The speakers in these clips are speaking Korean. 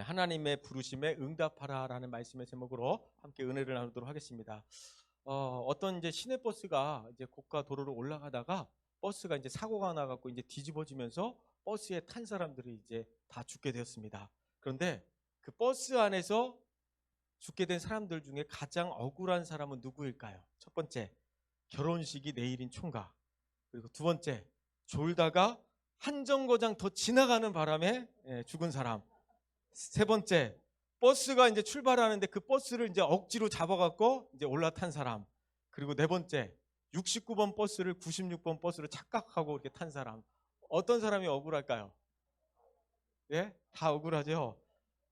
예, 하나님의 부르심에 응답하라라는 말씀의 제목으로 함께 은혜를 나누도록 하겠습니다. 어, 어떤 이제 시내 버스가 이제 고가 도로로 올라가다가 버스가 이제 사고가 나갖고 이제 뒤집어지면서 버스에 탄 사람들이 이제 다 죽게 되었습니다. 그런데 그 버스 안에서 죽게 된 사람들 중에 가장 억울한 사람은 누구일까요? 첫 번째, 결혼식이 내일인 총각. 그리고 두 번째, 졸다가 한 정거장 더 지나가는 바람에 예, 죽은 사람. 세 번째, 버스가 이제 출발하는데 그 버스를 이제 억지로 잡아갖고 이제 올라탄 사람. 그리고 네 번째, 69번 버스를 96번 버스로 착각하고 이렇게 탄 사람. 어떤 사람이 억울할까요? 예? 다 억울하죠.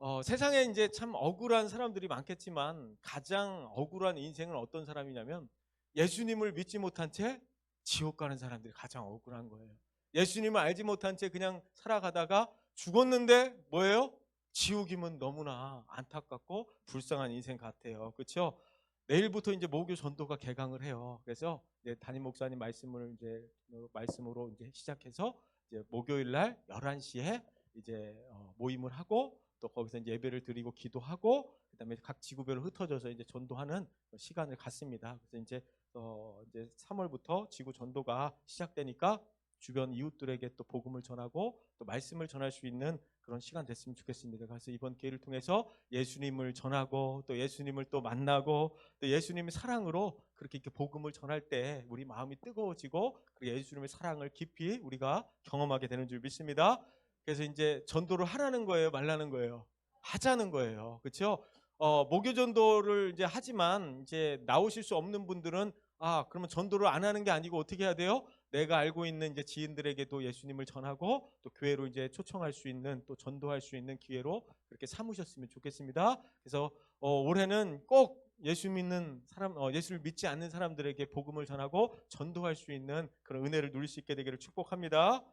어, 세상에 이제 참 억울한 사람들이 많겠지만 가장 억울한 인생은 어떤 사람이냐면 예수님을 믿지 못한 채 지옥 가는 사람들이 가장 억울한 거예요. 예수님을 알지 못한 채 그냥 살아가다가 죽었는데 뭐예요? 지옥이면 너무나 안타깝고 불쌍한 인생 같아요. 그렇죠? 내일부터 이제 모교 전도가 개강을 해요. 그래서 이제 담임 목사님 말씀을 이제 말씀으로 이제 시작해서 이제 목요일 날 11시에 이제 어, 모임을 하고 또 거기서 이제 예배를 드리고 기도하고 그다음에 각 지구별로 흩어져서 이제 전도하는 시간을 갖습니다. 그래서 이제 어 이제 3월부터 지구 전도가 시작되니까 주변 이웃들에게 또 복음을 전하고 또 말씀을 전할 수 있는 그런 시간 됐으면 좋겠습니다. 그래서 이번 기회를 통해서 예수님을 전하고 또 예수님을 또 만나고 또 예수님의 사랑으로 그렇게 이렇게 복음을 전할 때 우리 마음이 뜨거워지고 그 예수님의 사랑을 깊이 우리가 경험하게 되는 줄 믿습니다. 그래서 이제 전도를 하라는 거예요, 말라는 거예요. 하자는 거예요. 그렇죠? 어, 목요 전도를 이제 하지만 이제 나오실 수 없는 분들은 아, 그러면 전도를 안 하는 게 아니고 어떻게 해야 돼요? 내가 알고 있는 이제 지인들에게도 예수님을 전하고 또 교회로 이제 초청할 수 있는 또 전도할 수 있는 기회로 그렇게 삼으셨으면 좋겠습니다. 그래서 어, 올해는 꼭 예수 믿는 사람, 어, 예수를 믿지 않는 사람들에게 복음을 전하고 전도할 수 있는 그런 은혜를 누릴 수 있게 되기를 축복합니다.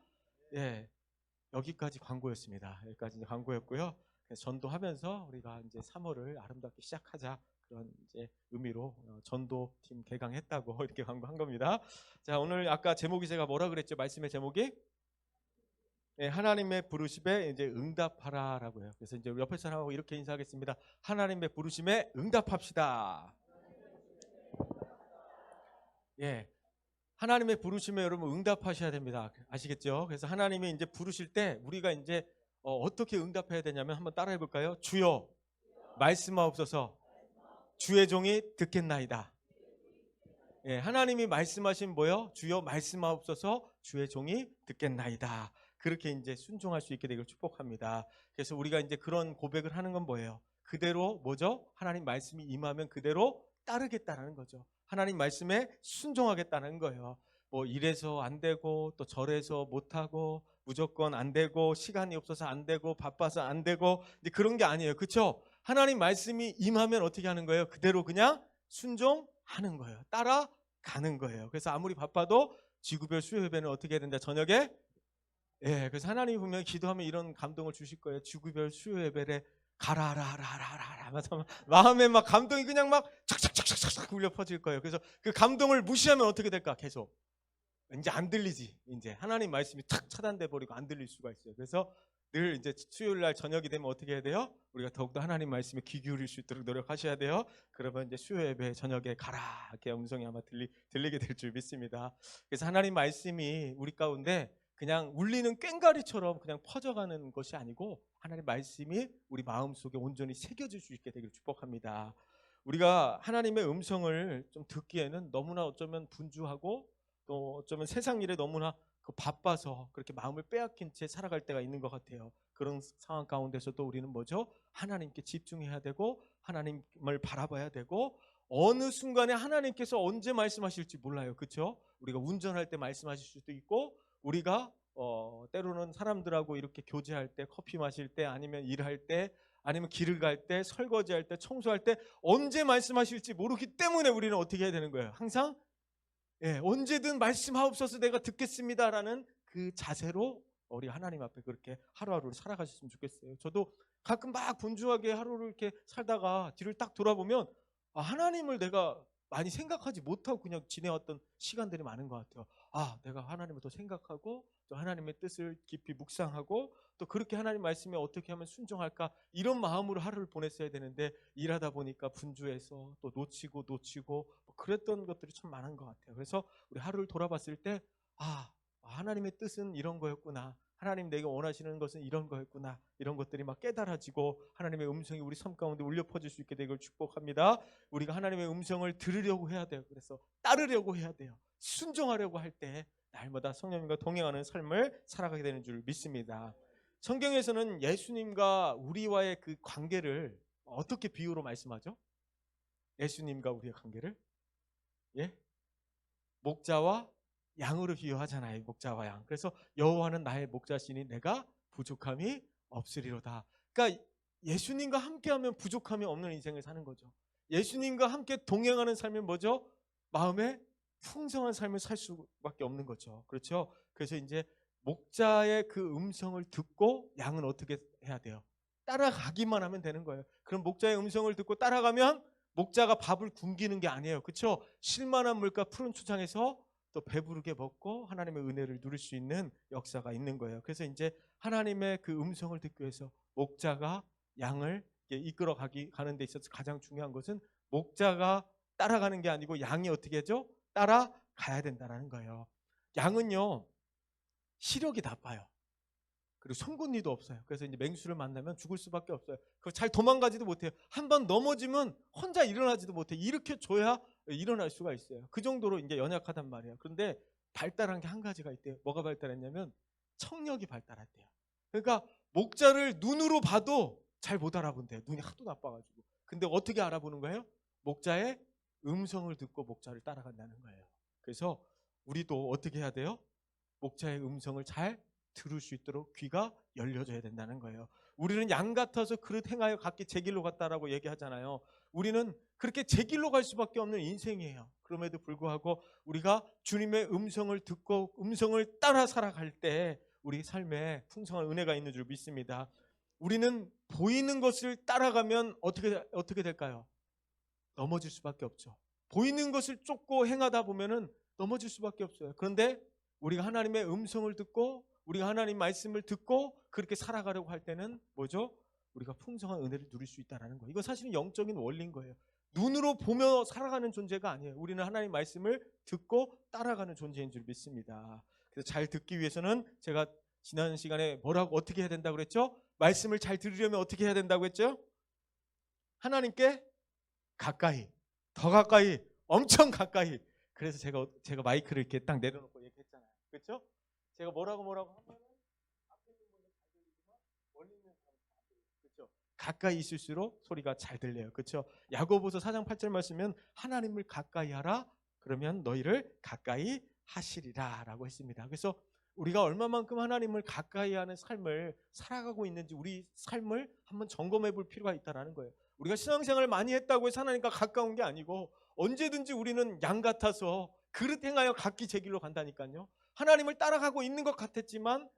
예, 여기까지 광고였습니다. 여기까지 광고였고요. 전도하면서 우리가 이제 3월을 아름답게 시작하자 그런 이제 의미로 어, 전도팀 개강했다고 이렇게 광고한 겁니다. 자 오늘 아까 제목이 제가 뭐라 그랬죠? 말씀의 제목이 예, 하나님의 부르심에 이제 응답하라라고요. 그래서 이제 옆에 사람하고 이렇게 인사하겠습니다. 하나님의 부르심에 응답합시다. 예, 하나님의 부르심에 여러분 응답하셔야 됩니다. 아시겠죠? 그래서 하나님이 이제 부르실 때 우리가 이제 어, 떻게 응답해야 되냐면 한번 따라해 볼까요? 주여 말씀하옵소서 주의 종이 듣겠나이다. 예, 하나님이 말씀하신 뭐요? 주여 말씀하옵소서 주의 종이 듣겠나이다. 그렇게 이제 순종할 수 있게 되길 축복합니다. 그래서 우리가 이제 그런 고백을 하는 건 뭐예요? 그대로 뭐죠? 하나님 말씀이 임하면 그대로 따르겠다라는 거죠. 하나님 말씀에 순종하겠다는 거예요. 뭐 이래서 안 되고 또 저래서 못 하고 무조건 안 되고 시간이 없어서 안 되고 바빠서 안 되고 그런 게 아니에요. 그렇죠? 하나님 말씀이 임하면 어떻게 하는 거예요? 그대로 그냥 순종하는 거예요. 따라가는 거예요. 그래서 아무리 바빠도 지구별 수요 예배는 어떻게 해야 된다? 저녁에 예, 그래서 하나님이 분명히 기도하면 이런 감동을 주실 거예요. 지구별 수요 예배를 가라라라라라라 마음에 막 감동이 그냥 막 착착착착착 울려 퍼질 거예요. 그래서 그 감동을 무시하면 어떻게 될까? 계속 이제 안 들리지. 이제 하나님 말씀이 탁 차단돼 버리고 안 들릴 수가 있어요. 그래서 늘 이제 수요일 날 저녁이 되면 어떻게 해야 돼요? 우리가 더욱더 하나님 말씀에 귀 기울일 수 있도록 노력하셔야 돼요. 그러면 이제 수요 예배 저녁에 가라 이렇게 음성이 아마 들리 들리게 될 줄 믿습니다. 그래서 하나님 말씀이 우리 가운데 그냥 울리는 꽹가리처럼 그냥 퍼져가는 것이 아니고 하나님 말씀이 우리 마음 속에 온전히 새겨질 수 있게 되기를 축복합니다. 우리가 하나님의 음성을 좀 듣기에는 너무나 어쩌면 분주하고 또 어쩌면 세상 일에 너무나 그 바빠서 그렇게 마음을 빼앗긴 채 살아갈 때가 있는 것 같아요. 그런 상황 가운데서도 우리는 뭐죠? 하나님께 집중해야 되고 하나님을 바라봐야 되고 어느 순간에 하나님께서 언제 말씀하실지 몰라요. 그렇죠? 우리가 운전할 때 말씀하실 수도 있고 우리가 어, 때로는 사람들하고 이렇게 교제할 때 커피 마실 때 아니면 일할 때 아니면 길을 갈 때 설거지할 때 청소할 때 언제 말씀하실지 모르기 때문에 우리는 어떻게 해야 되는 거예요? 항상 예, 언제든 말씀하옵소서 내가 듣겠습니다라는 그 자세로 우리 하나님 앞에 그렇게 하루하루를 살아가셨으면 좋겠어요. 저도 가끔 막 분주하게 하루를 이렇게 살다가 뒤를 딱 돌아보면 아, 하나님을 내가 많이 생각하지 못하고 그냥 지내왔던 시간들이 많은 것 같아요. 아, 내가 하나님을 더 생각하고 또 하나님의 뜻을 깊이 묵상하고 또 그렇게 하나님 말씀에 어떻게 하면 순종할까 이런 마음으로 하루를 보냈어야 되는데 일하다 보니까 분주해서 또 놓치고 놓치고 뭐 그랬던 것들이 참 많은 것 같아요. 그래서 우리 하루를 돌아봤을 때 아, 하나님의 뜻은 이런 거였구나. 하나님 내가 원하시는 것은 이런 거였구나. 이런 것들이 막 깨달아지고 하나님의 음성이 우리 삶 가운데 울려 퍼질 수 있게 되길 축복합니다. 우리가 하나님의 음성을 들으려고 해야 돼요. 그래서 따르려고 해야 돼요. 순종하려고 할 때 날마다 성령님과 동행하는 삶을 살아가게 되는 줄 믿습니다. 성경에서는 예수님과 우리와의 그 관계를 어떻게 비유로 말씀하죠? 예수님과 우리의 관계를 예? 목자와 양으로 비유하잖아요. 목자와 양. 그래서 여호와는 나의 목자시니 내가 부족함이 없으리로다. 그러니까 예수님과 함께하면 부족함이 없는 인생을 사는 거죠. 예수님과 함께 동행하는 삶이 뭐죠? 마음에 풍성한 삶을 살 수밖에 없는 거죠. 그렇죠? 그래서 이제 목자의 그 음성을 듣고 양은 어떻게 해야 돼요? 따라가기만 하면 되는 거예요. 그럼 목자의 음성을 듣고 따라가면 목자가 밥을 굶기는 게 아니에요. 그렇죠? 실만한 물과 푸른 추장에서 또 배부르게 먹고 하나님의 은혜를 누릴 수 있는 역사가 있는 거예요. 그래서 이제 하나님의 그 음성을 듣기 위해서 목자가 양을 이끌어 가기 가는 데 있어서 가장 중요한 것은 목자가 따라가는 게 아니고 양이 어떻게 하죠? 따라가야 된다는 거예요. 양은요 시력이 나빠요. 그리고 송곳니도 없어요. 그래서 이제 맹수를 만나면 죽을 수밖에 없어요. 그잘 도망가지도 못해요. 한 번 넘어지면 혼자 일어나지도 못해. 일으켜 줘야 일어날 수가 있어요. 그 정도로 이제 연약하단 말이에요. 그런데 발달한 게 한 가지가 있대요. 뭐가 발달했냐면 청력이 발달했대요. 그러니까 목자를 눈으로 봐도 잘 못 알아본대요. 눈이 하도 나빠가지고. 근데 어떻게 알아보는 거예요? 목자의 음성을 듣고 목자를 따라간다는 거예요. 그래서 우리도 어떻게 해야 돼요? 목자의 음성을 잘 들을 수 있도록 귀가 열려져야 된다는 거예요. 우리는 양 같아서 그릇 행하여 각기 제 길로 갔다라고 얘기하잖아요. 우리는 그렇게 제 길로 갈 수밖에 없는 인생이에요. 그럼에도 불구하고 우리가 주님의 음성을 듣고 음성을 따라 살아갈 때 우리 삶에 풍성한 은혜가 있는 줄 믿습니다. 우리는 보이는 것을 따라가면 어떻게 어떻게 될까요? 넘어질 수밖에 없죠. 보이는 것을 쫓고 행하다 보면은 넘어질 수밖에 없어요. 그런데 우리가 하나님의 음성을 듣고 우리가 하나님 말씀을 듣고 그렇게 살아가려고 할 때는 뭐죠? 우리가 풍성한 은혜를 누릴 수 있다라는 거예요. 이거 사실은 영적인 원리인 거예요. 눈으로 보며 살아가는 존재가 아니에요. 우리는 하나님 말씀을 듣고 따라가는 존재인 줄 믿습니다. 그래서 잘 듣기 위해서는 제가 지난 시간에 뭐라고 어떻게 해야 된다고 그랬죠? 말씀을 잘 들으려면 어떻게 해야 된다고 했죠? 하나님께 가까이, 더 가까이, 엄청 가까이. 그래서 제가 제가 마이크를 이렇게 딱 내려놓고 얘기했잖아요. 그렇죠? 제가 뭐라고 뭐라고 하면은 앞에 있는 분은 잘 들리지만 멀리 있는 사람은 잘 들려요. 그렇죠? 가까이 있을수록 소리가 잘 들려요. 그렇죠? 야고보서 4장 8절 말씀은 하나님을 가까이 하라 그러면 너희를 가까이 하시리라라고 했습니다. 그래서 우리가 얼마만큼 하나님을 가까이 하는 삶을 살아가고 있는지 우리 삶을 한번 점검해 볼 필요가 있다라는 거예요. 우리가 신앙생활을 많이 했다고 해서 하나님과 가까운 게 아니고 언제든지 우리는 양 같아서 그릇 행하여 각기 제 길로 간다니까요. 하나님을 따라가고 있는 것 같았지만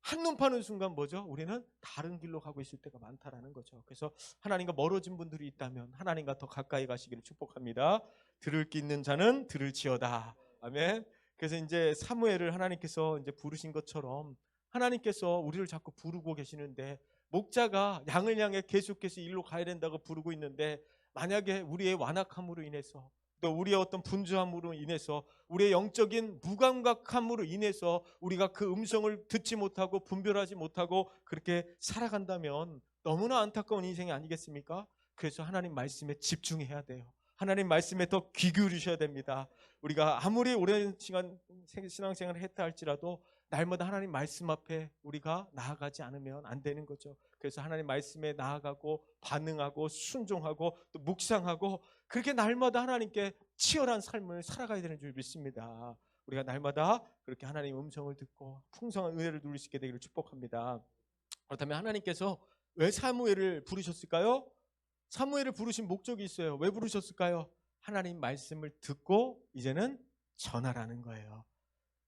한눈 파는 순간 뭐죠? 우리는 다른 길로 가고 있을 때가 많다라는 거죠. 그래서 하나님과 멀어진 분들이 있다면 하나님과 더 가까이 가시기를 축복합니다. 들을 게 있는 자는 들을 지어다. 아멘. 그래서 이제 사무엘을 하나님께서 이제 부르신 것처럼 하나님께서 우리를 자꾸 부르고 계시는데 목자가 양을 향해 계속해서 일로 가야 된다고 부르고 있는데 만약에 우리의 완악함으로 인해서 또 우리의 어떤 분주함으로 인해서 우리의 영적인 무감각함으로 인해서 우리가 그 음성을 듣지 못하고 분별하지 못하고 그렇게 살아간다면 너무나 안타까운 인생이 아니겠습니까? 그래서 하나님 말씀에 집중해야 돼요. 하나님 말씀에 더 귀 기울이셔야 됩니다. 우리가 아무리 오랜 시간 신앙생활을 했다 할지라도 날마다 하나님 말씀 앞에 우리가 나아가지 않으면 안 되는 거죠. 그래서 하나님 말씀에 나아가고 반응하고 순종하고 또 묵상하고 그렇게 날마다 하나님께 치열한 삶을 살아가야 되는 줄 믿습니다. 우리가 날마다 그렇게 하나님 음성을 듣고 풍성한 은혜를 누릴 수 있게 되기를 축복합니다. 그렇다면 하나님께서 왜 사무엘을 부르셨을까요? 사무엘을 부르신 목적이 있어요. 왜 부르셨을까요? 하나님 말씀을 듣고 이제는 전하라는 거예요.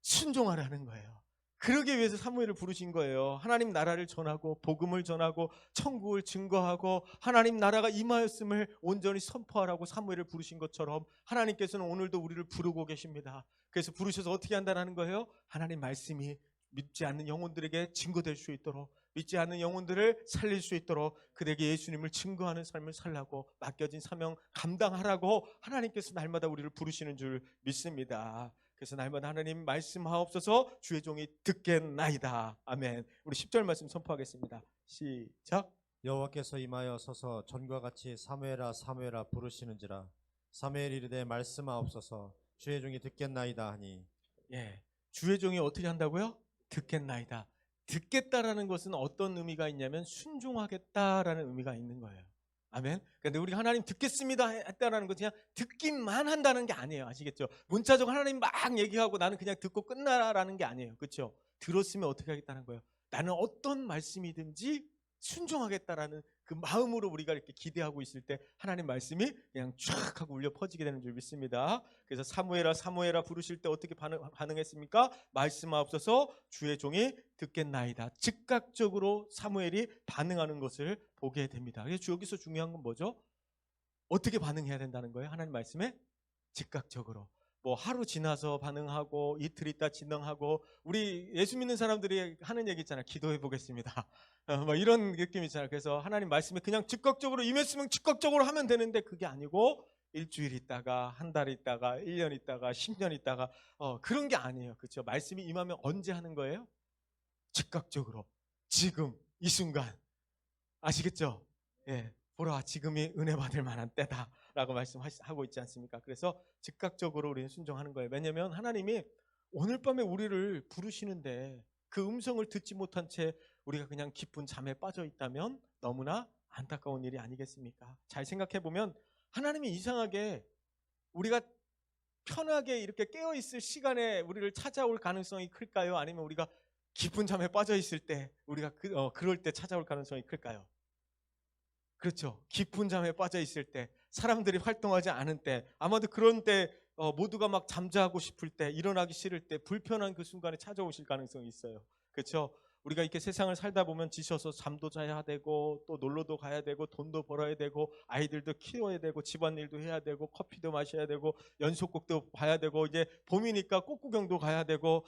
순종하라는 거예요. 그러기 위해서 사무엘을 부르신 거예요. 하나님 나라를 전하고 복음을 전하고 천국을 증거하고 하나님 나라가 임하였음을 온전히 선포하라고 사무엘을 부르신 것처럼 하나님께서는 오늘도 우리를 부르고 계십니다. 그래서 부르셔서 어떻게 한다는 거예요? 하나님 말씀이 믿지 않는 영혼들에게 증거될 수 있도록 믿지 않는 영혼들을 살릴 수 있도록 그들에게 예수님을 증거하는 삶을 살라고 맡겨진 사명 감당하라고 하나님께서 날마다 우리를 부르시는 줄 믿습니다. 그래서 날마다 하나님 말씀하옵소서 주의 종이 듣겠나이다. 아멘. 우리 10절 말씀 선포하겠습니다. 시작. 여호와께서 임하여 서서 전과 같이 사무엘아 사무엘아 부르시는지라 사무엘이 이르되 말씀하옵소서 주의 종이 듣겠나이다 하니 예. 주의 종이 어떻게 한다고요? 듣겠나이다. 듣겠다라는 것은 어떤 의미가 있냐면 순종하겠다라는 의미가 있는 거예요. 아멘. 근데 우리가 하나님 듣겠습니다 했다라는 것은 그냥 듣기만 한다는 게 아니에요. 아시겠죠? 문자적 하나님 막 얘기하고 나는 그냥 듣고 끝나라라는 게 아니에요. 그렇죠? 들었으면 어떻게 하겠다는 거예요. 나는 어떤 말씀이든지 순종하겠다라는 그 마음으로 우리가 이렇게 기대하고 있을 때 하나님 말씀이 그냥 쫙 하고 울려 퍼지게 되는 줄 믿습니다. 그래서 사무엘아 사무엘아 부르실 때 어떻게 반응, 반응했습니까? 말씀하옵소서 주의 종이 듣겠나이다. 즉각적으로 사무엘이 반응하는 것을 보게 됩니다. 그래서 여기서 중요한 건 뭐죠? 어떻게 반응해야 된다는 거예요? 하나님 말씀에 즉각적으로. 뭐 하루 지나서 반응하고 이틀 있다 진행하고 우리 예수 믿는 사람들이 하는 얘기 있잖아요. 기도해 보겠습니다. 어, 뭐 이런 느낌 있잖아요. 그래서 하나님 말씀에 그냥 즉각적으로 임했으면 즉각적으로 하면 되는데 그게 아니고 일주일 있다가 한 달 있다가 1년 있다가 10년 있다가 어, 그런 게 아니에요. 그렇죠? 말씀이 임하면 언제 하는 거예요? 즉각적으로 지금 이 순간 아시겠죠? 예. 보라 지금이 은혜 받을 만한 때다 라고 말씀하고 있지 않습니까? 그래서 즉각적으로 우리는 순종하는 거예요. 왜냐하면 하나님이 오늘 밤에 우리를 부르시는데 그 음성을 듣지 못한 채 우리가 그냥 깊은 잠에 빠져 있다면 너무나 안타까운 일이 아니겠습니까? 잘 생각해 보면 하나님이 이상하게 우리가 편하게 이렇게 깨어 있을 시간에 우리를 찾아올 가능성이 클까요? 아니면 우리가 깊은 잠에 빠져 있을 때 우리가 그, 어, 그럴 때 찾아올 가능성이 클까요? 그렇죠. 깊은 잠에 빠져 있을 때, 사람들이 활동하지 않은 때, 아마도 그런 때 어, 모두가 막 잠자고 싶을 때, 일어나기 싫을 때, 불편한 그 순간에 찾아오실 가능성이 있어요. 그렇죠. 우리가 이렇게 세상을 살다 보면 지쳐서 잠도 자야 되고 또 놀러도 가야 되고 돈도 벌어야 되고 아이들도 키워야 되고 집안일도 해야 되고 커피도 마셔야 되고 연속곡도 봐야 되고 이제 봄이니까 꽃구경도 가야 되고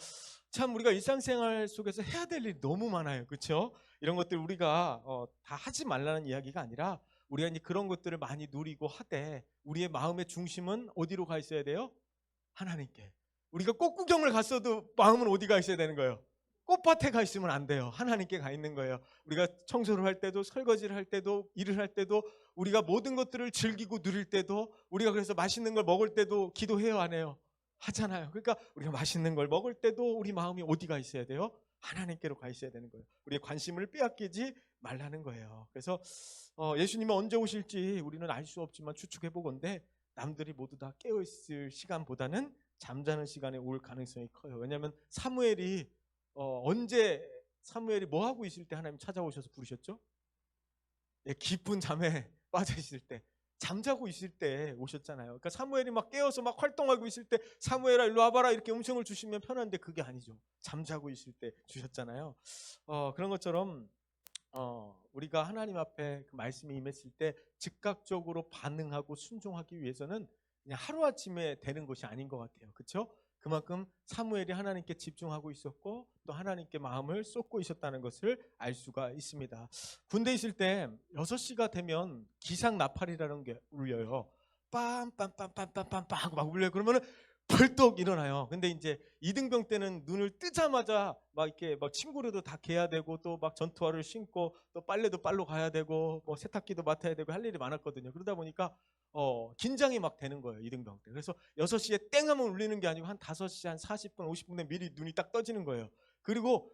참 우리가 일상생활 속에서 해야 될 일이 너무 많아요. 그렇죠? 이런 것들 우리가 어, 다 하지 말라는 이야기가 아니라 우리가 이제 그런 것들을 많이 누리고 하되 우리의 마음의 중심은 어디로 가 있어야 돼요? 하나님께. 우리가 꽃구경을 갔어도 마음은 어디 가 있어야 되는 거예요? 꽃밭에 가 있으면 안 돼요. 하나님께 가 있는 거예요. 우리가 청소를 할 때도 설거지를 할 때도 일을 할 때도 우리가 모든 것들을 즐기고 누릴 때도 우리가 그래서 맛있는 걸 먹을 때도 기도해요 안 해요? 하잖아요. 그러니까 우리가 맛있는 걸 먹을 때도 우리 마음이 어디가 있어야 돼요? 하나님께로 가 있어야 되는 거예요. 우리의 관심을 빼앗기지 말라는 거예요. 그래서 어, 예수님이 언제 오실지 우리는 알 수 없지만 추측해 보건데 남들이 모두 다 깨어 있을 시간보다는 잠자는 시간에 올 가능성이 커요. 왜냐하면 사무엘이 어, 언제 사무엘이 뭐 하고 있을 때 하나님 찾아오셔서 부르셨죠? 예, 깊은 잠에 빠져 있을 때 잠자고 있을 때 오셨잖아요. 그러니까 사무엘이 막 깨어서 막 활동하고 있을 때 사무엘아 일로 와봐라 이렇게 음성을 주시면 편한데 그게 아니죠. 잠자고 있을 때 주셨잖아요. 어, 그런 것처럼 어, 우리가 하나님 앞에 그 말씀이 임했을 때 즉각적으로 반응하고 순종하기 위해서는 그냥 하루아침에 되는 것이 아닌 것 같아요. 그렇죠? 그만큼 사무엘이 하나님께 집중하고 있었고 또 하나님께 마음을 쏟고 있었다는 것을 알 수가 있습니다. 군대 있을 때 6시가 되면 기상 나팔이라는 게 울려요. 빰빰빰빰빰빰빰 하고 막 울려요. 그러면은 벌떡 일어나요. 근데 이제 이등병 때는 눈을 뜨자마자 막 이렇게 막 친구들도 다 개야 되고 또 막 전투화를 신고 또 빨래도 빨로 가야 되고 뭐 세탁기도 맡아야 되고 할 일이 많았거든요. 그러다 보니까 어, 긴장이 막 되는 거예요. 이등병 때. 그래서 6시에 땡 하면 울리는 게 아니고 한 5시 한 40분 50분에 미리 눈이 딱 떠지는 거예요. 그리고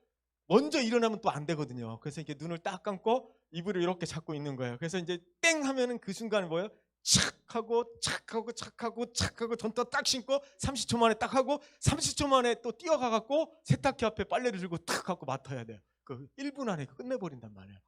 먼저 일어나면 또 안 되거든요. 그래서 이렇게 눈을 딱 감고 이불을 이렇게 잡고 있는 거예요. 그래서 이제 땡 하면은 그 순간 뭐예요? 착 하고 착 하고 착 하고 착 하고 전투 딱 신고 30초 만에 딱 하고 30초 만에 또 뛰어가 갖고 세탁기 앞에 빨래를 들고 탁 하고 맡아야 돼요. 그 1분 안에 끝내 버린단 말이에요.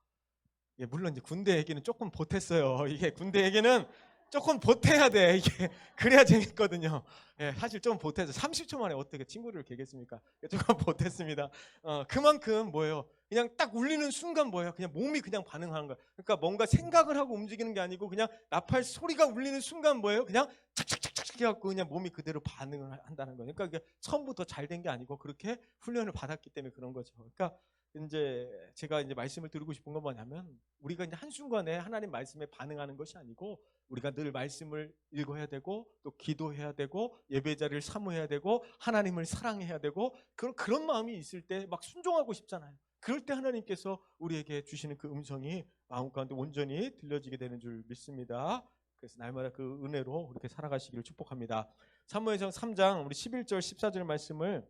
예, 물론 이제 군대 얘기는 조금 보탰어요. 이게 군대 얘기는 조금 보태야 돼 이게 그래야 재밌거든요. 예, 사실 좀 보태서 30초 만에 어떻게 친구를 개겠습니까? 조금 보탰습니다. 어, 그만큼 뭐예요? 그냥 딱 울리는 순간 뭐예요? 그냥 몸이 그냥 반응하는 거야. 그러니까 뭔가 생각을 하고 움직이는 게 아니고 그냥 나팔 소리가 울리는 순간 뭐예요? 그냥 착착착착 해갖고 그냥 몸이 그대로 반응을 하- 한다는 거예요. 그러니까 처음부터 잘 된 게 아니고 그렇게 훈련을 받았기 때문에 그런 거죠. 그러니까 이제 제가 이제 말씀을 드리고 싶은 건 뭐냐면 우리가 이제 한 순간에 하나님 말씀에 반응하는 것이 아니고 우리가 늘 말씀을 읽어야 되고 또 기도해야 되고 예배 자리를 사모해야 되고 하나님을 사랑해야 되고 그런 그런 마음이 있을 때 막 순종하고 싶잖아요. 그럴 때 하나님께서 우리에게 주시는 그 음성이 마음 가운데 온전히 들려지게 되는 줄 믿습니다. 그래서 날마다 그 은혜로 그렇게 살아가시기를 축복합니다. 사무엘상 3장 우리 11절 14절 말씀을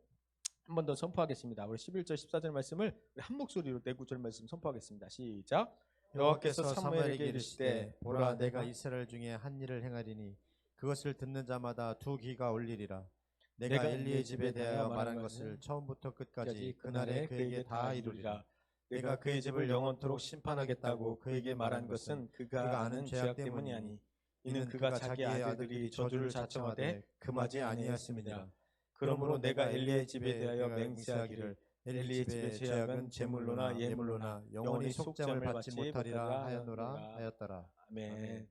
한 번 더 선포하겠습니다. 우리 11절 14절 말씀을 한 목소리로 네 구절 말씀 선포하겠습니다. 시작. 여호와께서 사무엘에게 이르시되 보라 내가 이스라엘 중에 한 일을 행하리니 그것을 듣는 자마다 두 귀가 올리리라 내가 엘리의 집에 대하여 말한 것을 처음부터 끝까지 그날에 그에게 다 이루리라. 내가 그의 집을 영원토록 심판하겠다고 그에게 말한 것은 그가 아는 죄악 때문이 아니. 이는 그가 자기 아들들이 저주를 자청하되 금하지 아니하였습니다. 그러므로 내가 엘리의 집에 대하여 맹세하기를 엘리의 집의 죄악은 제물로나 예물로나 영원히 속죄함을 받지 못하리라 하였노라. 하였더라. 아멘. 아멘.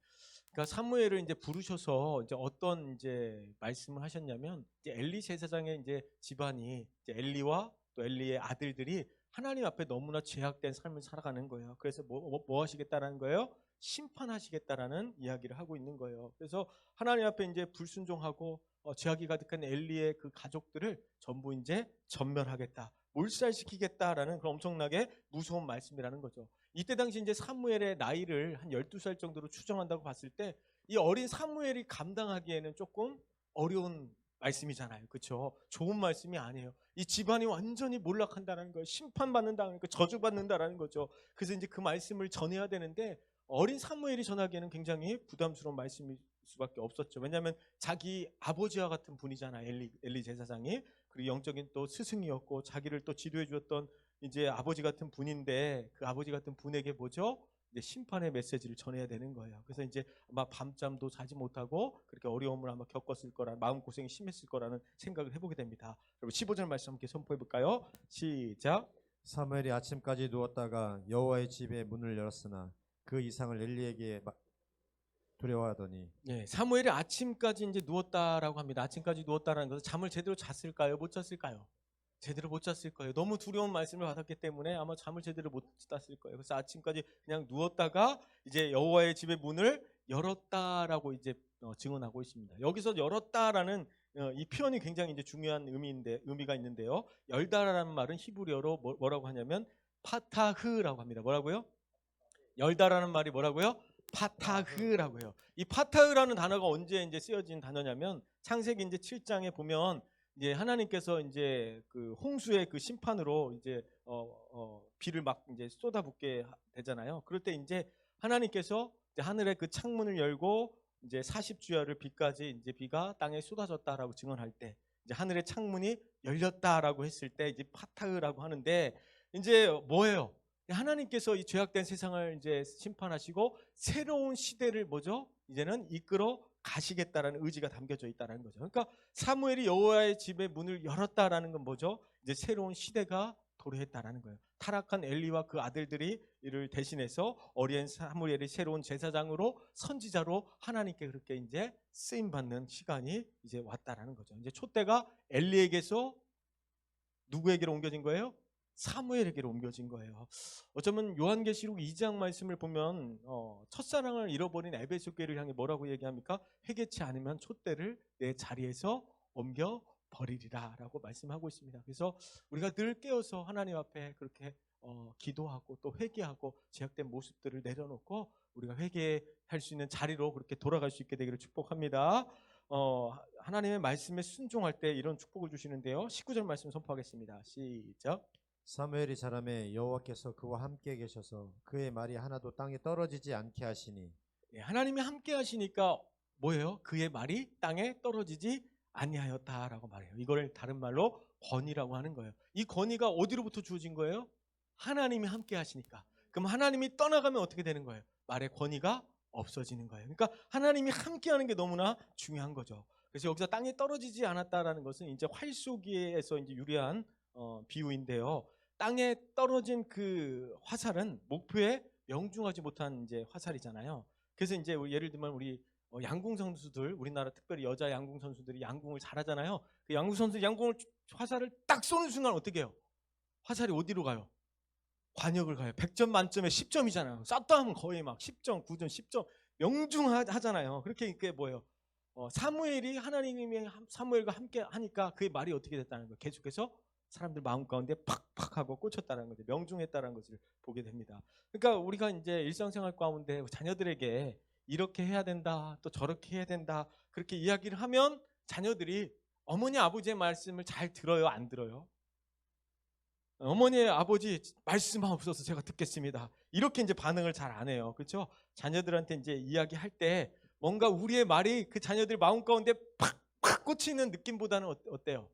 그러니까 사무엘을 이제 부르셔서 이제 어떤 이제 말씀을 하셨냐면 이제 엘리 제사장의 이제 집안이 이제 엘리와 또 엘리의 아들들이 하나님 앞에 너무나 죄악된 삶을 살아가는 거예요. 그래서 뭐, 뭐, 뭐 하시겠다라는 거예요? 심판하시겠다라는 이야기를 하고 있는 거예요. 그래서 하나님 앞에 이제 불순종하고 어, 죄악이 가득한 엘리의 그 가족들을 전부 이제 전멸하겠다, 몰살시키겠다라는 그런 엄청나게 무서운 말씀이라는 거죠. 이때 당시 이제 사무엘의 나이를 한 12살 정도로 추정한다고 봤을 때 이 어린 사무엘이 감당하기에는 조금 어려운 말씀이잖아요. 그렇죠? 좋은 말씀이 아니에요. 이 집안이 완전히 몰락한다는 거예요. 심판받는다는 거, 저주받는다라는 거죠. 그래서 이제 그 말씀을 전해야 되는데 어린 사무엘이 전하기에는 굉장히 부담스러운 말씀일 수밖에 없었죠. 왜냐하면 자기 아버지와 같은 분이잖아요. 엘리, 엘리 제사장이 그리고 영적인 또 스승이었고 자기를 또 지도해 주었던 이제 아버지 같은 분인데 그 아버지 같은 분에게 뭐죠? 이제 심판의 메시지를 전해야 되는 거예요. 그래서 이제 아마 밤잠도 자지 못하고 그렇게 어려움을 아마 겪었을 거라 마음 고생이 심했을 거라는 생각을 해보게 됩니다. 여러분 15절 말씀 함께 선포해 볼까요? 시작. 사무엘이 아침까지 누웠다가 여호와의 집의 문을 열었으나 그 이상을 엘리에게 마- 두려워하더니 예, 사무엘이 아침까지 이제 누웠다라고 합니다. 아침까지 누웠다라는 것은 잠을 제대로 잤을까요? 못 잤을까요? 제대로 못 잤을 거예요. 너무 두려운 말씀을 받았기 때문에 아마 잠을 제대로 못 잤을 거예요. 그래서 아침까지 그냥 누웠다가 이제 여호와의 집의 문을 열었다라고 이제 어, 증언하고 있습니다. 여기서 열었다라는 어, 이 표현이 굉장히 이제 중요한 의미인데 의미가 있는데요. 열다라는 말은 히브리어로 뭐, 뭐라고 하냐면 파타흐라고 합니다. 뭐라고요? 열다라는 말이 뭐라고요? 파타흐라고요. 이 파타흐라는 단어가 언제 이제 쓰여진 단어냐면 창세기 이제 7장에 보면 이제 하나님께서 이제 그 홍수의 그 심판으로 이제 어, 어, 비를 막 이제 쏟아붓게 하- 되잖아요. 그럴 때 이제 하나님께서 이제 하늘의 그 창문을 열고 이제 40주야를 비까지 이제 비가 땅에 쏟아졌다라고 증언할 때 이제 하늘의 창문이 열렸다라고 했을 때 이제 파타흐라고 하는데 이제 뭐예요? 하나님께서 이 죄악된 세상을 이제 심판하시고 새로운 시대를 뭐죠? 이제는 이끌어 가시겠다라는 의지가 담겨져 있다는 거죠. 그러니까 사무엘이 여호와의 집의 문을 열었다라는 건 뭐죠? 이제 새로운 시대가 도래했다라는 거예요. 타락한 엘리와 그 아들들이 이를 대신해서 어린 사무엘이 새로운 제사장으로 선지자로 하나님께 그렇게 이제 쓰임 받는 시간이 이제 왔다라는 거죠. 이제 촛대가 엘리에게서 누구에게로 옮겨진 거예요? 사무엘에게로 옮겨진 거예요. 어쩌면 요한계시록 2장 말씀을 보면 어, 첫사랑을 잃어버린 에베소 교회를 향해 뭐라고 얘기합니까? 회개치 않으면 촛대를 내 자리에서 옮겨 버리리라라고 말씀하고 있습니다. 그래서 우리가 늘 깨어서 하나님 앞에 그렇게 어, 기도하고 또 회개하고 제약된 모습들을 내려놓고 우리가 회개할 수 있는 자리로 그렇게 돌아갈 수 있게 되기를 축복합니다. 어, 하나님의 말씀에 순종할 때 이런 축복을 주시는데요. 19절 말씀 선포하겠습니다. 시작. 사무엘이 자라매 여호와께서 그와 함께 계셔서 그의 말이 하나도 땅에 떨어지지 않게 하시니 예, 하나님이 함께 하시니까 뭐예요? 그의 말이 땅에 떨어지지 아니하였다라고 말해요. 이걸 다른 말로 권위라고 하는 거예요. 이 권위가 어디로부터 주어진 거예요? 하나님이 함께 하시니까. 그럼 하나님이 떠나가면 어떻게 되는 거예요? 말의 권위가 없어지는 거예요. 그러니까 하나님이 함께 하는 게 너무나 중요한 거죠. 그래서 여기서 땅에 떨어지지 않았다라는 것은 이제 활 쏘기에서 이제 유리한 어, 비유인데요. 땅에 떨어진 그 화살은 목표에 명중하지 못한 이제 화살이잖아요. 그래서 이제 예를 들면 우리 어, 양궁 선수들 우리나라 특별히 여자 양궁 선수들이 양궁을 잘하잖아요. 그 양궁 선수 양궁을 화살을 딱 쏘는 순간 어떻게 해요? 화살이 어디로 가요? 관역을 가요. 100점 만점에 10점이잖아요. 쐈다 하면 거의 막 10점, 9점, 10점 명중하잖아요. 그렇게 이게 뭐예요? 어, 사무엘이 하나님이 함- 사무엘과 함께 하니까 그의 말이 어떻게 됐다는 거예요. 계속해서 사람들 마음 가운데 팍팍 하고 꽂혔다는 거죠. 명중했다는 것을 보게 됩니다. 그러니까 우리가 이제 일상생활 가운데 자녀들에게 이렇게 해야 된다, 또 저렇게 해야 된다, 그렇게 이야기를 하면 자녀들이 어머니 아버지의 말씀을 잘 들어요, 안 들어요? 어머니 아버지 말씀만 없어서 제가 듣겠습니다. 이렇게 이제 반응을 잘 안 해요. 그렇죠? 자녀들한테 이제 이야기할 때 뭔가 우리의 말이 그 자녀들 마음 가운데 팍팍 꽂히는 느낌보다는 어- 어때요?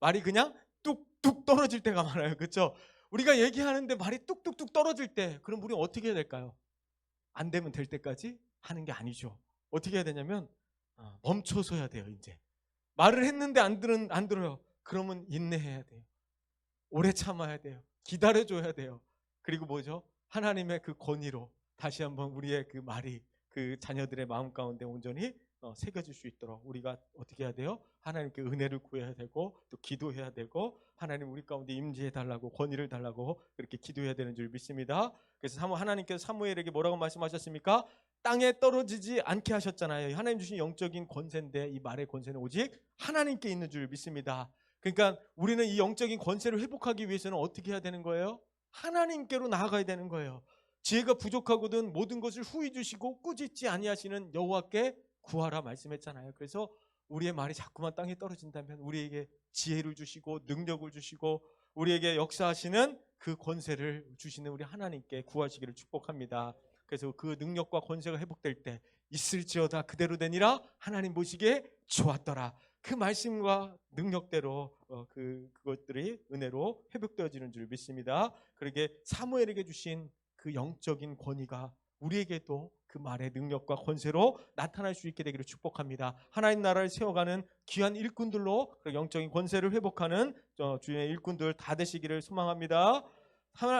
말이 그냥 뚝뚝 떨어질 때가 많아요. 그렇죠? 우리가 얘기하는데 말이 뚝뚝뚝 떨어질 때 그럼 우리는 어떻게 해야 될까요? 안 되면 될 때까지 하는 게 아니죠. 어떻게 해야 되냐면 아, 멈춰서 해야 돼요. 이제 말을 했는데 안 들은 안 들어요. 그러면 인내해야 돼요. 오래 참아야 돼요. 기다려줘야 돼요. 그리고 뭐죠? 하나님의 그 권위로 다시 한번 우리의 그 말이 그 자녀들의 마음 가운데 온전히 어, 새겨질 수 있도록 우리가 어떻게 해야 돼요? 하나님께 은혜를 구해야 되고 또 기도해야 되고 하나님 우리 가운데 임재해 달라고 권위를 달라고 그렇게 기도해야 되는 줄 믿습니다. 그래서 사무 하나님께서 사무엘에게 뭐라고 말씀하셨습니까? 땅에 떨어지지 않게 하셨잖아요. 하나님 주신 영적인 권세인데 이 말의 권세는 오직 하나님께 있는 줄 믿습니다. 그러니까 우리는 이 영적인 권세를 회복하기 위해서는 어떻게 해야 되는 거예요? 하나님께로 나아가야 되는 거예요. 지혜가 부족하거든 모든 것을 후히 주시고 꾸짖지 아니하시는 여호와께 구하라 말씀했잖아요. 그래서 우리의 말이 자꾸만 땅에 떨어진다면 우리에게 지혜를 주시고 능력을 주시고 우리에게 역사하시는 그 권세를 주시는 우리 하나님께 구하시기를 축복합니다. 그래서 그 능력과 권세가 회복될 때 있을지어다 그대로 되니라 하나님 보시기에 좋았더라. 그 말씀과 능력대로 어, 그 그것들이 은혜로 회복되어지는 줄 믿습니다. 그러게 사무엘에게 주신 그 영적인 권위가 우리에게도 그 말의 능력과 권세로 나타날 수 있게 되기를 축복합니다. 하나님 나라를 세워가는 귀한 일꾼들로 그 영적인 권세를 회복하는 어, 주의 일꾼들 다 되시기를 소망합니다.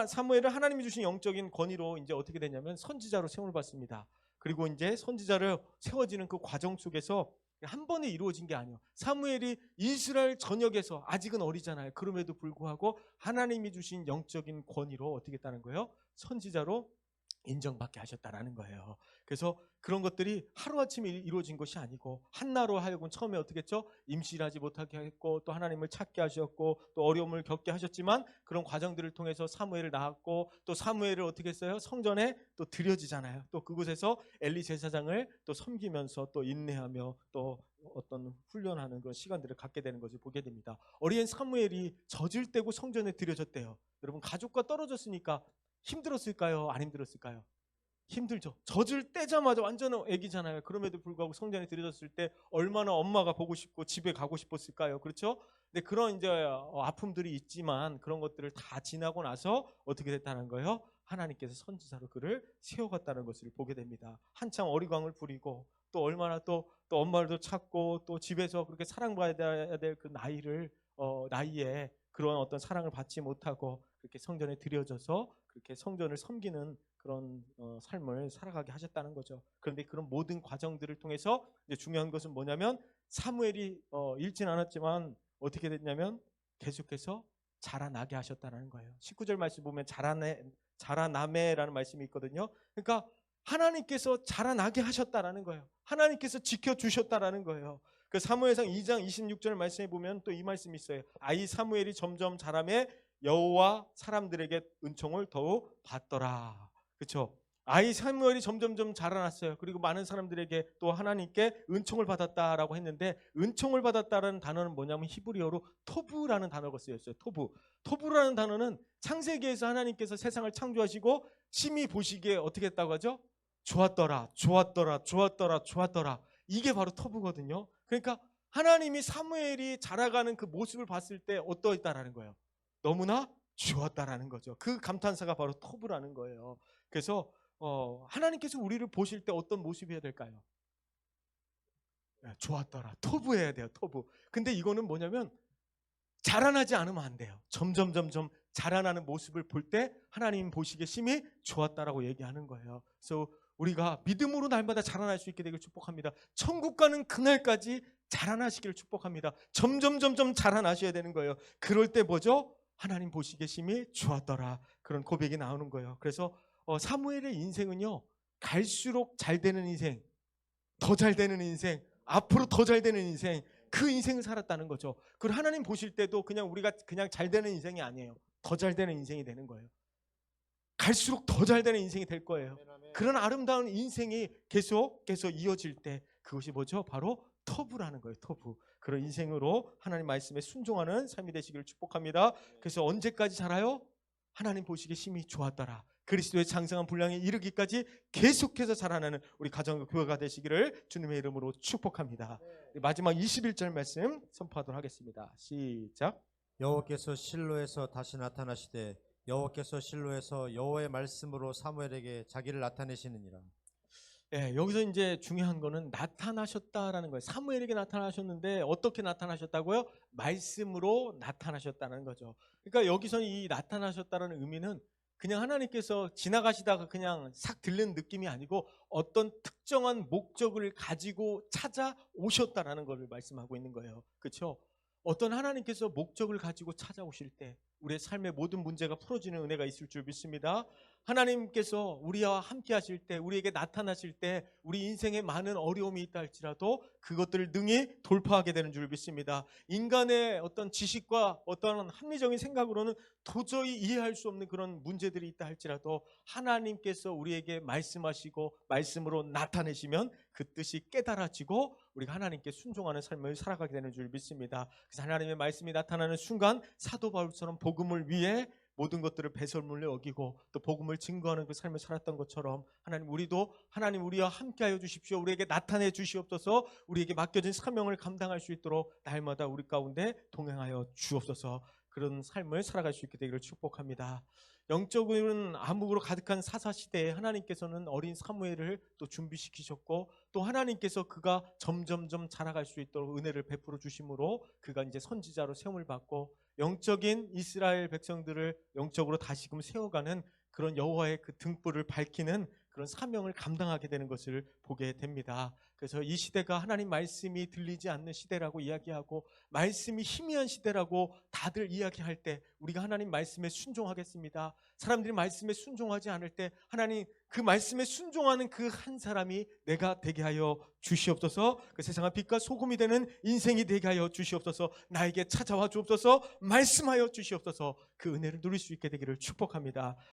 사무엘은 하나님이 주신 영적인 권위로 이제 어떻게 되냐면 선지자로 세움을 받습니다. 그리고 이제 선지자를 세워지는 그 과정 속에서 한 번에 이루어진 게 아니에요. 사무엘이 이스라엘 전역에서 아직은 어리잖아요. 그럼에도 불구하고 하나님이 주신 영적인 권위로 어떻게 했다는 거예요? 선지자로 인정받게 하셨다라는 거예요. 그래서 그런 것들이 하루아침에 일- 이루어진 것이 아니고 한나로 하여금 처음에 어떻게 했죠? 임신하지 못하게 했고 또 하나님을 찾게 하셨고 또 어려움을 겪게 하셨지만 그런 과정들을 통해서 사무엘을 낳았고 또 사무엘을 어떻게 했어요? 성전에 또 드려지잖아요. 또 그곳에서 엘리 제사장을 또 섬기면서 또 인내하며 또 어떤 훈련하는 그런 시간들을 갖게 되는 것을 보게 됩니다. 어린 사무엘이 젖을 떼고 성전에 드려졌대요. 여러분 가족과 떨어졌으니까 힘들었을까요? 안 힘들었을까요? 힘들죠. 젖을 떼자마자 완전 애기잖아요. 그럼에도 불구하고 성전에 들여졌을 때 얼마나 엄마가 보고 싶고 집에 가고 싶었을까요? 그렇죠? 근데 그런 이제 어, 아픔들이 있지만 그런 것들을 다 지나고 나서 어떻게 됐다는 거예요? 하나님께서 선지자로 그를 세워갔다는 것을 보게 됩니다. 한창 어리광을 부리고 또 얼마나 또, 또 엄마를 찾고 또 집에서 그렇게 사랑받아야 될 그 나이를 어, 나이에 그런 어떤 사랑을 받지 못하고 그렇게 성전에 들여져서 그렇게 성전을 섬기는 그런 어, 삶을 살아가게 하셨다는 거죠. 그런데 그런 모든 과정들을 통해서 중요한 것은 뭐냐면 사무엘이 어, 읽진 않았지만 어떻게 됐냐면 계속해서 자라나게 하셨다는 거예요. 19절 말씀 보면 자라내 자라나매라는 말씀이 있거든요. 그러니까 하나님께서 자라나게 하셨다라는 거예요. 하나님께서 지켜 주셨다라는 거예요. 그 사무엘상 2장 26절 말씀에 보면 또 이 말씀이 있어요. 아이 사무엘이 점점 자라매 여호와 사람들에게 은총을 더욱 받더라. 그렇죠? 아이 사무엘이 점점점 자라났어요. 그리고 많은 사람들에게 또 하나님께 은총을 받았다라고 했는데 은총을 받았다라는 단어는 뭐냐면 히브리어로 토부라는 단어가 쓰였어요. 토부. 토부라는 단어는 창세기에서 하나님께서 세상을 창조하시고 심히 보시기에 어떻게 했다고 하죠? 좋았더라, 좋았더라, 좋았더라, 좋았더라. 이게 바로 토부거든요. 그러니까 하나님이 사무엘이 자라가는 그 모습을 봤을 때 어떠했다라는 거예요. 너무나 좋았다라는 거죠. 그 감탄사가 바로 토부라는 거예요. 그래서 어, 하나님께서 우리를 보실 때 어떤 모습이어야 될까요? 예, 좋았더라. 토부해야 돼요. 토부. 근데 이거는 뭐냐면 자라나지 않으면 안 돼요. 점점 점점 자라나는 모습을 볼 때 하나님 보시기에 심히 좋았다라고 얘기하는 거예요. 그래서 우리가 믿음으로 날마다 자라날 수 있게 되길 축복합니다. 천국 가는 그날까지 자라나시기를 축복합니다. 점점 점점 자라나셔야 되는 거예요. 그럴 때 뭐죠? 하나님 보시기에 심히 좋았더라. 그런 고백이 나오는 거예요. 그래서 어, 사무엘의 인생은요. 갈수록 잘 되는 인생, 더 잘 되는 인생, 앞으로 더 잘 되는 인생, 그 인생을 살았다는 거죠. 그리고 하나님 보실 때도 그냥 우리가 그냥 잘 되는 인생이 아니에요. 더 잘 되는 인생이 되는 거예요. 갈수록 더 잘 되는 인생이 될 거예요. 그런 아름다운 인생이 계속 계속 이어질 때 그것이 뭐죠? 바로 터부라는 거예요. 터부. 그런 인생으로 하나님 말씀에 순종하는 삶이 되시기를 축복합니다. 그래서 언제까지 자라요? 하나님 보시기에 심히 좋았더라. 그리스도의 장성한 분량에 이르기까지 계속해서 자라나는 우리 가정과 교회가 되시기를 주님의 이름으로 축복합니다. 마지막 21절 말씀 선포하도록 하겠습니다. 시작. 여호와께서 실로에서 다시 나타나시되 여호와께서 실로에서 여호와의 말씀으로 사무엘에게 자기를 나타내시느니라. 예, 여기서 이제 중요한 거는 나타나셨다라는 거예요. 사무엘에게 나타나셨는데 어떻게 나타나셨다고요? 말씀으로 나타나셨다는 거죠. 그러니까 여기서 이 나타나셨다라는 의미는 그냥 하나님께서 지나가시다가 그냥 싹 들는 느낌이 아니고 어떤 특정한 목적을 가지고 찾아오셨다라는 것을 말씀하고 있는 거예요. 그렇죠? 어떤 하나님께서 목적을 가지고 찾아오실 때 우리의 삶의 모든 문제가 풀어지는 은혜가 있을 줄 믿습니다. 하나님께서 우리와 함께 하실 때, 우리에게 나타나실 때, 우리 인생에 많은 어려움이 있다 할지라도 그것들을 능히 돌파하게 되는 줄 믿습니다. 인간의 어떤 지식과 어떤 합리적인 생각으로는 도저히 이해할 수 없는 그런 문제들이 있다 할지라도 하나님께서 우리에게 말씀하시고 말씀으로 나타내시면 그 뜻이 깨달아지고 우리가 하나님께 순종하는 삶을 살아가게 되는 줄 믿습니다. 그래서 하나님의 말씀이 나타나는 순간 사도 바울처럼 복 음을 위해 모든 것들을 배설물로 여기고 또 복음을 증거하는 그 삶을 살았던 것처럼 하나님 우리도 하나님 우리와 함께하여 주십시오. 우리에게 나타내 주시옵소서. 우리에게 맡겨진 사명을 감당할 수 있도록 날마다 우리 가운데 동행하여 주옵소서. 그런 삶을 살아갈 수 있게 되기를 축복합니다. 영적인 암흑으로 가득한 사사 시대에 하나님께서는 어린 사무엘을 또 준비시키셨고 또 하나님께서 그가 점점점 자라갈 수 있도록 은혜를 베풀어 주심으로 그가 이제 선지자로 세움을 받고 영적인 이스라엘 백성들을 영적으로 다시금 세워가는 그런 여호와의 그 등불을 밝히는 그런 사명을 감당하게 되는 것을 보게 됩니다. 그래서 이 시대가 하나님 말씀이 들리지 않는 시대라고 이야기하고 말씀이 희미한 시대라고 다들 이야기할 때 우리가 하나님 말씀에 순종하겠습니다. 사람들이 말씀에 순종하지 않을 때 하나님 그 말씀에 순종하는 그 한 사람이 내가 되게 하여 주시옵소서. 그 세상의 빛과 소금이 되는 인생이 되게 하여 주시옵소서. 나에게 찾아와 주옵소서. 말씀하여 주시옵소서. 그 은혜를 누릴 수 있게 되기를 축복합니다.